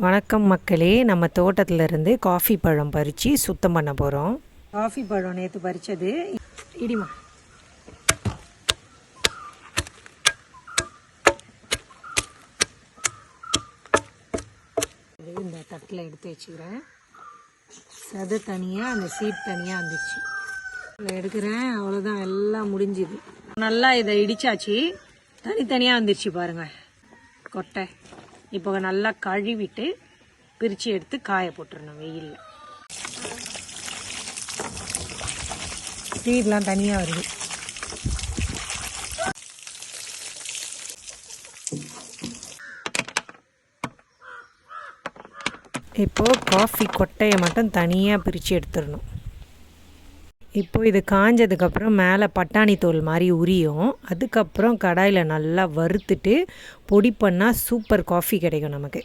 வணக்கம் மக்களே. நம்ம தோட்டத்துல இருந்து காஃபி பழம் பறித்து சுத்தம் பண்ண போகிறோம் காஃபி பழம் நேற்று பறித்தது இடிமா. இந்த தட்டில் எடுத்து வச்சுக்கிறேன். சது தனியாக அந்த சீட் தனியாக வந்துச்சு. இதில் எடுக்கிறேன். அவ்வளோதான் எல்லாம் முடிஞ்சுது. நல்லா இதை இடித்தாச்சு தனித்தனியாக வந்துருச்சு பாருங்கள் கொட்டை. இப்போ நல்லா கழுவிட்டு பிரித்து எடுத்து காய போட்டுருணும் வெயிலில். சீட்லாம் தனியாக வருது. இப்போது காஃபி கொட்டையை மட்டும் தனியாக பிரித்து எடுத்துடணும். இப்போது இது காஞ்சதுக்கப்புறம் மேலே பட்டாணி தோல் மாதிரி உரியும். அதுக்கப்புறம் கடாயில் நல்லா வறுத்துட்டு பொடி பண்ணால் சூப்பர் காஃபி கிடைக்கும் நமக்கு.